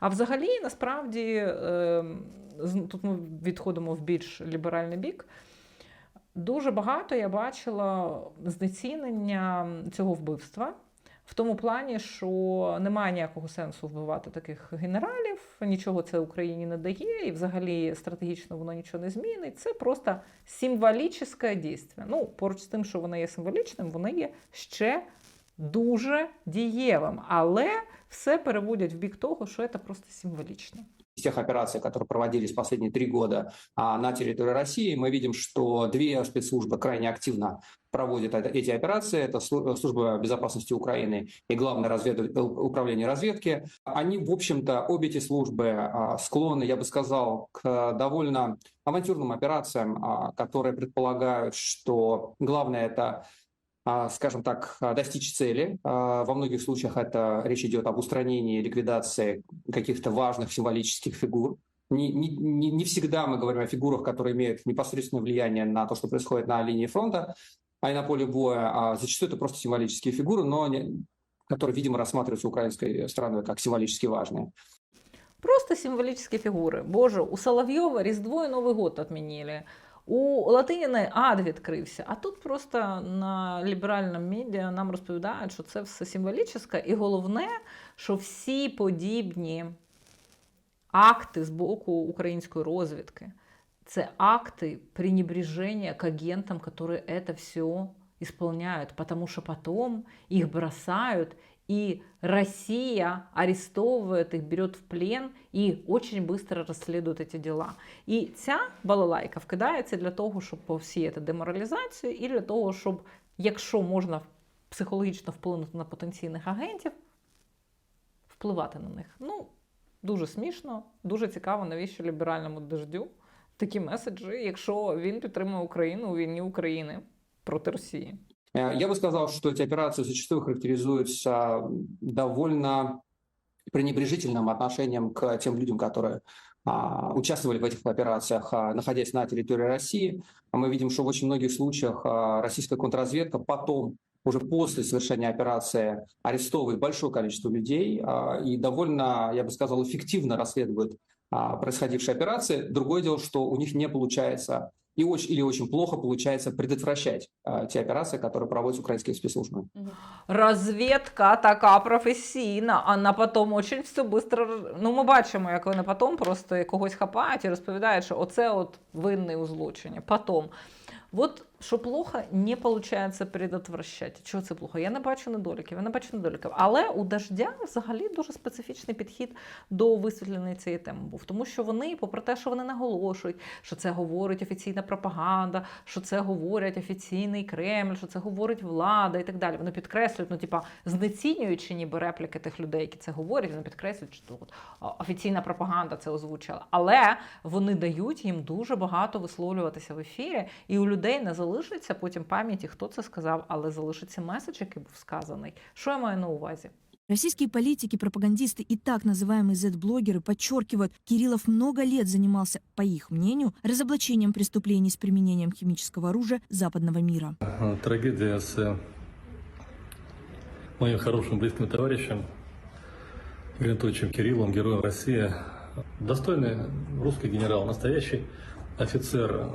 А взагалі, насправді, е, тут ми відходимо в більш ліберальний бік. Дуже багато я бачила знецінення цього вбивства. В тому плані, що немає ніякого сенсу вбивати таких генералів, нічого це Україні не дає, і взагалі стратегічно воно нічого не змінить. Це просто символічне дійство. Ну, поруч з тим, що воно є символічним, воно є ще дуже дієвим. Але все переводять в бік того, що це просто символічно. из тех операций, которые проводились последние три года а, на территории России, мы видим, что две спецслужбы крайне активно проводят это- эти операции. Это слу- служба безопасности Украины и Главное развед- управление разведки. Они, в общем-то, обе эти службы а, склонны, я бы сказал, к довольно авантюрным операциям, а, которые предполагают, что главное это а, скажем так, а, достичь цели. А, Во многих случаях это речь идет об устранении, ликвидации каких-то важных символических фигур. Не, не, не всегда мы говорим о фигурах, которые имеют непосредственное влияние на то, что происходит на линии фронта, а и на поле боя. А зачастую это просто символические фигуры, но не- которые, видимо, рассматриваются украинской стороной как символически важные. Просто символические фигуры. Боже, у Соловьева Різдво і Новий год отменили. У Латиніни ад відкрився. А тут просто на ліберальному медіа нам розповідають, що це все символічне. І головне, що всі подібні акти з боку української розвідки це акти пренебрежения к агентам, которые это все исполняют, потому что потом их бросают, и Россия арестовывает их, берет в плен и очень быстро расследует эти дела. І ця балалайка вкидається для того, щоб посіяти деморалізацію, і для того, щоб, якщо можна психологічно вплинути на потенційних агентів, впливати на них. Ну, дуже смішно, дуже цікаво, навіщо ліберальному дождю такі меседжі, якщо він підтримує Україну у війні України проти Росії. Э, Я бы сказал, что эти операции зачастую характеризуются довольно пренебрежительным отношением к тем людям, которые а, участвовали в этих операциях, а, находясь на территории России. Мы видим, что в очень многих случаях а, российская контрразведка потом, уже после совершения операции, арестовывает большое количество людей и довольно, я бы сказал, эффективно расследует происходившие операции. Другое дело, что у них не получается и очень, или очень плохо получается предотвращать а, те операции, которые проводят украинские спецслужбы. Розвідка така професійна, а на потом очень все быстро. Ну, ми бачимо, як вони потом просто когось хапають і розповідають, що оце от винний у злочині. Потом. От що плохо, не виходить предотвращати. Чого це плохо? Я не бачу недоліків, я не бачу недоліків. Але у дождя взагалі дуже специфічний підхід до висвітлення цієї теми був. Тому що вони, попри те, що вони наголошують, що це говорить офіційна пропаганда, що це говорять офіційний Кремль, що це говорить влада і так далі. Вони підкреслюють, ну типа знецінюючи ніби репліки тих людей, які це говорять, вони підкреслюють, що от, офіційна пропаганда це озвучила. Але вони дають їм дуже багато висловлюватися в ефірі, і у людей не залишиться потім пам'яті, хто це сказав, але залишиться меседж, який був сказаний. Що я маю на увазі? Российские политики, пропагандисты и так называемые Z-блогеры подчеркивают, Кириллов много лет занимался, по их мнению, разоблачением преступлений с применением химического оружия западного мира. Э, Трагедия с э, моим хорошим близким товарищем Гринтовичем Кириллом, героем России. Достойный русский генерал, настоящий офицер.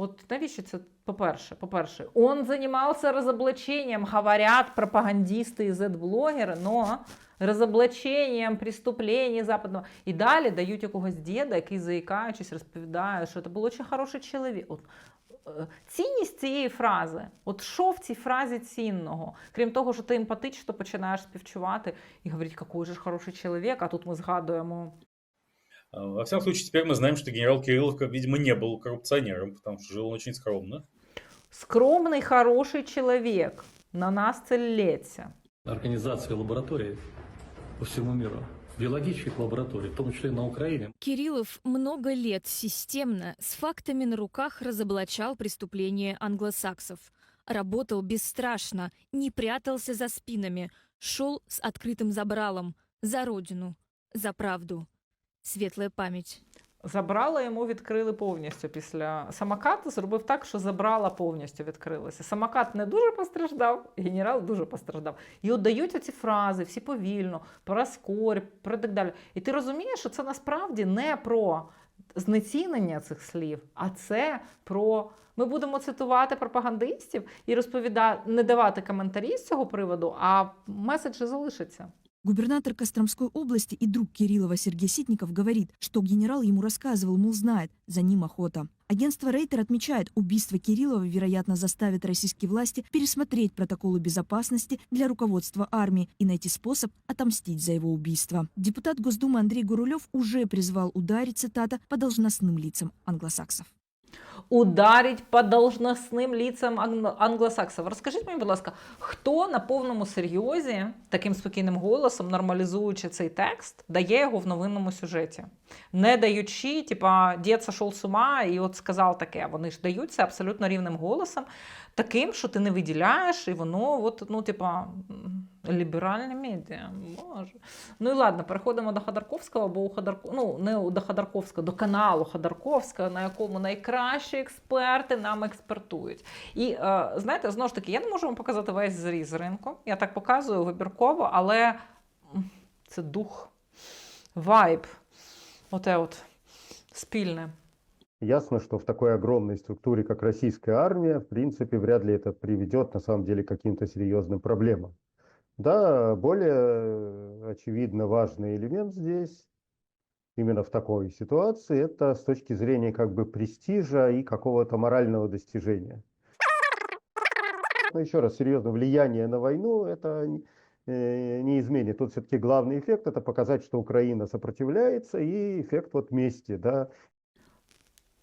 От навіщо це? По-перше, по-перше, он занимался разоблачением, говорят пропагандисты и Z-блогери, но разоблаченням преступлений западного. І далі дають якогось діда, який заїкаючись розповідає, що це був дуже хороший чоловік. От, е, цінність цієї фрази, от що в цій фразі цінного? Крім того, що ти емпатично починаєш співчувати і говорити, який же хороший чоловік, а тут ми згадуємо Во всяком случае, теперь мы знаем, что генерал Кириллов, видимо, не был коррупционером, потому что жил он очень скромно. скромний, хороший чоловік. На нас це лється. Организация лабораторий по всему миру, биологических лабораторий, в том числе на Украине. Кириллов много лет системно с фактами на руках разоблачал преступления англосаксов. Работал бесстрашно, не прятался за спинами, шел с открытым забралом за родину, за правду. Светлая память. Забрала йому відкрили повністю після самокат зробив так, що забрала повністю відкрилася. Самокат не дуже постраждав, генерал дуже постраждав. І от дають оці фрази, всі повільно, про скорбь, про так далі. І ти розумієш, що це насправді не про знецінення цих слів, а це про. Ми будемо цитувати пропагандистів і розповідати, не давати коментарі з цього приводу, а меседжі залишаться. Губернатор Костромской области и друг Кириллова Сергей Ситников говорит, что генерал ему рассказывал, мол, знает, за ним охота. Агентство Рейтер отмечает, убийство Кириллова, вероятно, заставит российские власти пересмотреть протоколы безопасности для руководства армии и найти способ отомстить за его убийство. Депутат Госдумы Андрей Гурулев уже призвал ударить, цитата, по должностным лицам англосаксов. Ударить по должностним ліцям англосаксов. Розкажіть мені, будь ласка, хто на повному серйозі, таким спокійним голосом, нормалізуючи цей текст, дає його в новинному сюжеті? Не даючи, типа, дід сошов з ума і от сказав таке. Вони ж даються абсолютно рівним голосом, таким, що ти не виділяєш, і воно, от, ну, типа, ліберальне медіа. Боже. Ну і ладно, переходимо до Ходорковського, бо у Ходорко... ну, не до Ходорковського, до каналу Ходорковського, на якому найкращі експерти нам експертують. І е, знаєте, знову ж таки, я не можу вам показати весь зріз ринку. Я так показую вибірково, але це дух, вайб, оте от спільне. Ясно, что в такой огромной структуре, как российская армия, в принципе, вряд ли это приведет на самом деле к каким-то серьезным проблемам. Да, более э, очевидно важный элемент здесь, именно в такой ситуации, это с точки зрения как бы престижа и какого-то морального достижения. Но еще раз, серьезное влияние на войну это не- э, изменит. Тут все-таки главный эффект это показать, что Украина сопротивляется, и эффект вот мести, да,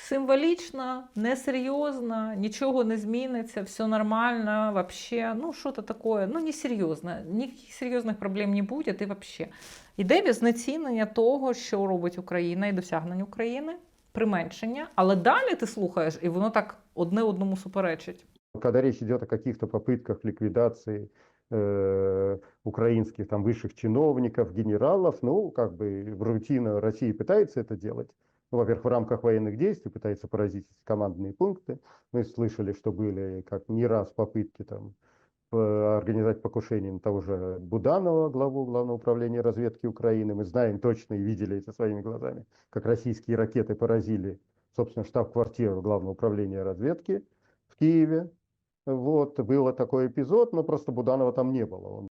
Символічно, несерйозно, нічого не зміниться, все нормально, вообще, ну що-то таке, ну несерйозно, ніяких серйозних проблем не буде і вообще. Іде знецінення того, що робить Україна і досягнень України, применшення, але далі ти слухаєш, і воно так одне одному суперечить. Когда речь идет о каких-то попытках ликвидации э, украинских там высших чиновников, генералов, ну, как бы в рутина России пытается это делать. Ну, во-первых, в рамках военных действий пытается поразить командные пункты. Мы слышали, что были как не раз попытки там э, организовать покушение на того же Буданова, главу Главного управления разведки Украины. Мы знаем точно и видели это своими глазами, как российские ракеты поразили, собственно, штаб-квартиру Главного управления разведки в Киеве. Вот, было такой эпизод, но просто Буданова там не было. Он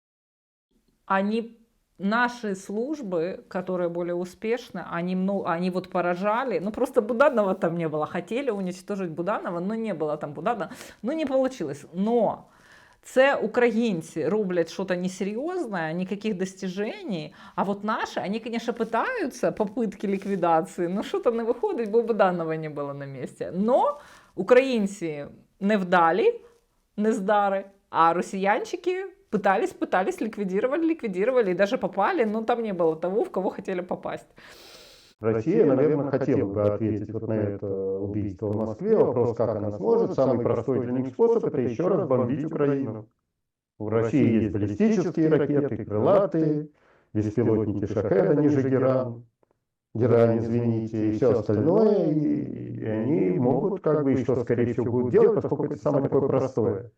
Они наши службы, которые более успешны, они, ну, они вот поражали, ну просто Буданова там не было, хотели уничтожить Буданова, но не было там Буданова, ну не получилось. Но це українці роблять щось несерйозне, ніяких достижений, а вот наші, вони, конечно, пытаются, попытки ліквідації, но що-то не виходить, бо Буданова не було на місці. Но українці невдалі, нездари, а росіянчики пытались, пытались, ликвидировали, ликвидировали и даже попали, но там не было того, в кого хотели попасть. Россия, наверное, хотела бы ответить вот на это убийство в Москве. Вопрос, как она сможет. Самый простой для них способ – это еще раз бомбить Украину. У России есть баллистические ракеты, крылатые, беспилотники Шахеда ниже Геран, Герань, извините, и все остальное. И, и они могут, как бы, и что, скорее всего, будут делать, поскольку это самое такое простое.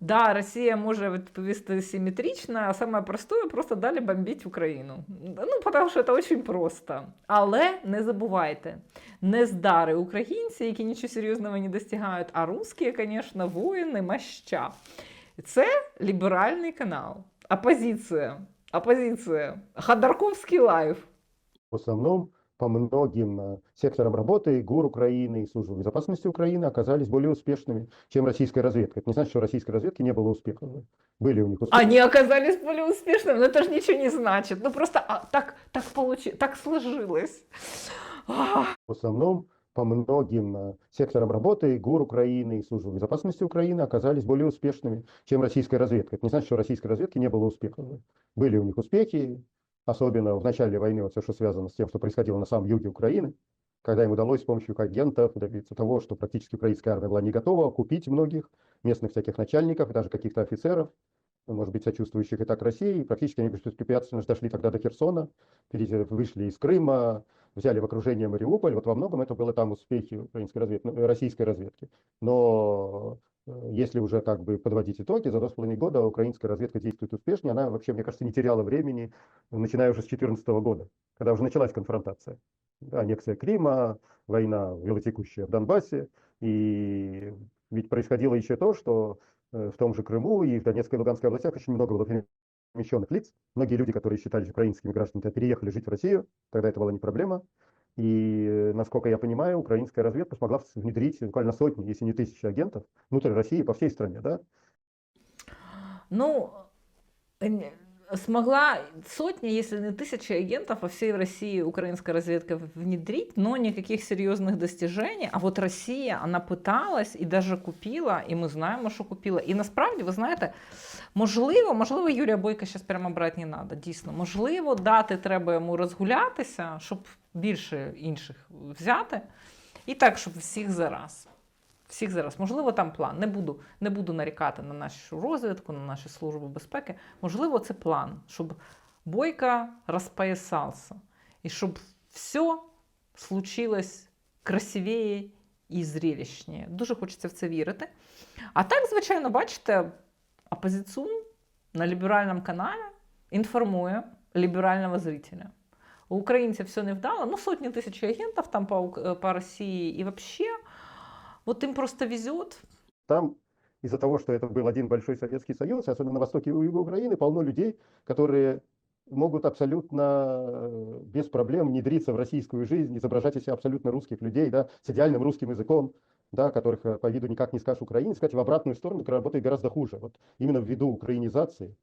Да, Росія може відповісти симметрично, а саме простое просто далі бомбити Україну. Ну, тому що це дуже просто. Але не забувайте, не здари українці, які нічого серйозного не достигають, а русські, звісно, воїни маща. Це ліберальний канал. Опозиція. Опозиція. Ходорковський лайв. В основном по многим э, секторам работы ГУР Украины и Служба безопасности Украины оказались более успешными, чем российская разведка. Это не значит, что российской разведки не было успехов. Были у них успехи. Они оказались более успешными, но это же ничего не значит. Ну просто а, так, так, получи, так сложилось. В основном по многим э, секторам работы ГУР Украины и Служба безопасности Украины оказались более успешными, чем российская разведка. Это не значит, что российской разведки не было успехов. Были у них успехи, особенно в начале войны, вот все, что связано с тем, что происходило на самом юге Украины, когда им удалось с помощью агентов добиться того, что практически украинская армия была не готова купить многих местных всяких начальников, даже каких-то офицеров, может быть, сочувствующих и так России. Практически они беспрепятственно дошли тогда до Херсона, вышли из Крыма, взяли в окружение Мариуполь, вот во многом это было там успехи украинской разведки, ну, российской разведки. Но э, если уже как бы подводить итоги, за два с половиной года украинская разведка действует успешнее, она вообще, мне кажется, не теряла времени, начиная уже с 2014 года, когда уже началась конфронтация. Аннексия Крыма, война велотекущая в Донбассе, и ведь происходило еще то, что э, в том же Крыму и в Донецкой и Луганской областях очень много было перемещенных лиц. Многие люди, которые считались украинскими гражданами, переехали жить в Россию, тогда это была не проблема. И, э, насколько я понимаю, украинская разведка смогла внедрить буквально сотни, если не тысячи агентов внутрь России по всей стране, да? Ну, н- смогла сотни, если не тысячи агентов во всей России украинская разведка в- внедрить, но никаких серьезных достижений. А вот Россия, она пыталась і даже купила, і ми знаємо, що купила. І насправді, ви знаєте, можливо, можливо, Юрія Бойка зараз прямо брати не треба. Дійсно, можливо, дати треба йому розгулятися, щоб більше інших взяти. І так, щоб всіх зараз. Всіх зараз. Можливо, там план. Не буду, не буду нарікати на нашу розвідку, на нашу службу безпеки. Можливо, це план, щоб Бойко розпоясався. І щоб все случилось красивее і зрелищніше. Дуже хочеться в це вірити. А так, звичайно, бачите, опозиціон на ліберальному каналі інформує ліберального зрителя. У українців все не вдало, ну сотні тисяч агентів там по, по Росії і вообще. Вот им просто везет. Там из-за того, что это был один большой Советский Союз, особенно на востоке у- у Украины, полно людей, которые могут абсолютно э, без проблем внедриться в российскую жизнь, изображать из себя абсолютно русских людей, да, с идеальным русским языком, да, которых э, по виду никак не скажешь украинец, кстати, в обратную сторону работает гораздо хуже. Вот именно ввиду украинизации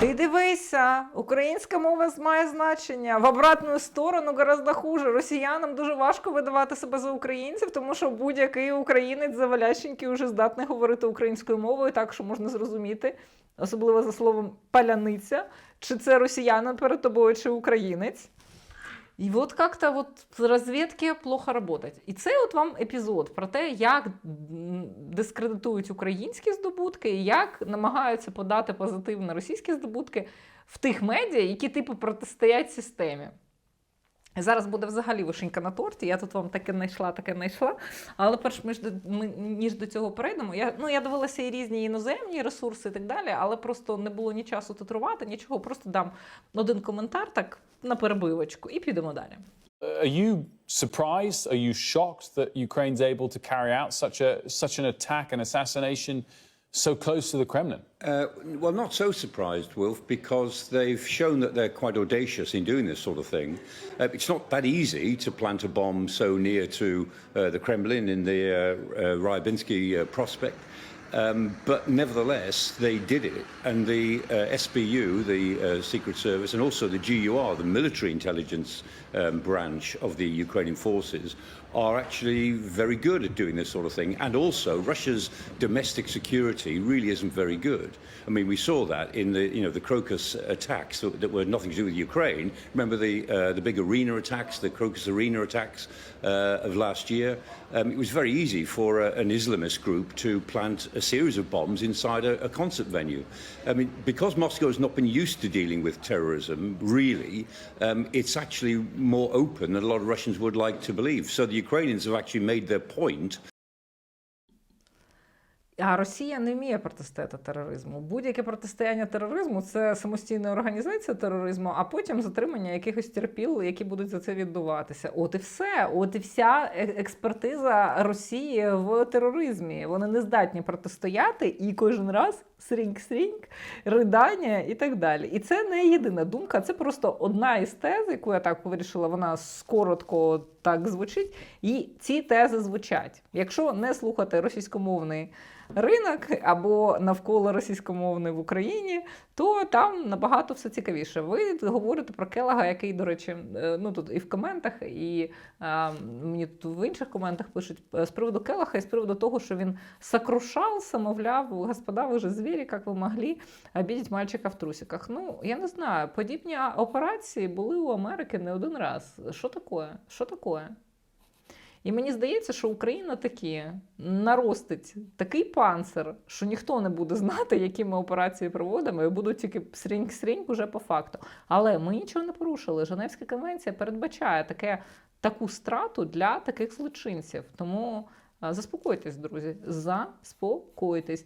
Ти дивися, українська мова має значення. В обратну сторону гораздо хуже. Росіянам дуже важко видавати себе за українців, тому що будь-який українець завалященький вже здатний говорити українською мовою, так що можна зрозуміти, особливо за словом паляниця, чи це росіянин перед тобою, чи українець. І от як-то от з розвідки плохо працюють. І це от вам епізод про те, як дискредитують українські здобутки і як намагаються подати позитивно російські здобутки в тих медіа, які типу протистоять системі. Зараз буде взагалі вишенька на торті. Я тут вам таке знайшла, таке знайшла. Але перш до, ми, ніж до цього перейдемо, я, ну, я дивилася і різні іноземні ресурси і так далі, але просто не було ні часу титрувати, нічого. Просто дам один коментар так на перебивочку і підемо далі. Are you surprised? Are you shocked that Ukraine's able to carry out such a such an attack and assassination so close to the Kremlin? Uh, well, not so surprised, Wilf, because they've shown that they're quite audacious in doing this sort of thing. Uh, it's not that easy to plant a bomb so near to uh, the Kremlin in the uh, uh, Ryabinsky uh, prospect. Um, but nevertheless, they did it. And the uh, SBU, the uh, Secret Service, and also the GUR, the military intelligence um, branch of the Ukrainian forces, are actually very good at doing this sort of thing. And also, Russia's domestic security really isn't very good. I mean, we saw that in the you know the Crocus attacks that, that were nothing to do with Ukraine. Remember the uh, the big arena attacks, the Crocus arena attacks uh, of last year. Um, it was very easy for a, an Islamist group to plant a series of bombs inside a, a concert venue. I mean, because Moscow has not been used to dealing with terrorism, really, um, it's actually more open than a lot of Russians would like to believe. So the Ukrainians have actually made their point А Росія не вміє протистояти тероризму. Будь-яке протистояння тероризму це самостійна організація тероризму, а потім затримання якихось терпіл, які будуть за це відбуватися. От і все. От і вся е- експертиза Росії в тероризмі. Вони не здатні протистояти і кожен раз сріньк-сріньк, ридання і так далі. І це не єдина думка, це просто одна із тез, яку я так вирішила, вона коротко так звучить. І ці тези звучать. Якщо не слухати російськомовний ринок або навколо російськомовний в Україні, то там набагато все цікавіше. Ви говорите про Келага, який, до речі, е, ну тут і в коментах, і а, мені тут в інших коментах пишуть е, з приводу Келаха і з приводу того, що він сокрушався, мовляв, господа, ви же звірі, як ви могли обідати мальчика в трусиках. Ну, я не знаю, подібні операції були у Америки не один раз. Що таке? Що таке? І мені здається, що Україна таки наростить такий панцир, що ніхто не буде знати, які ми операції проводимо, і будуть тільки срінь-срінь уже по факту. Але ми нічого не порушили. Женевська конвенція передбачає таке, таку страту для таких злочинців. Тому заспокойтесь, друзі, заспокойтесь.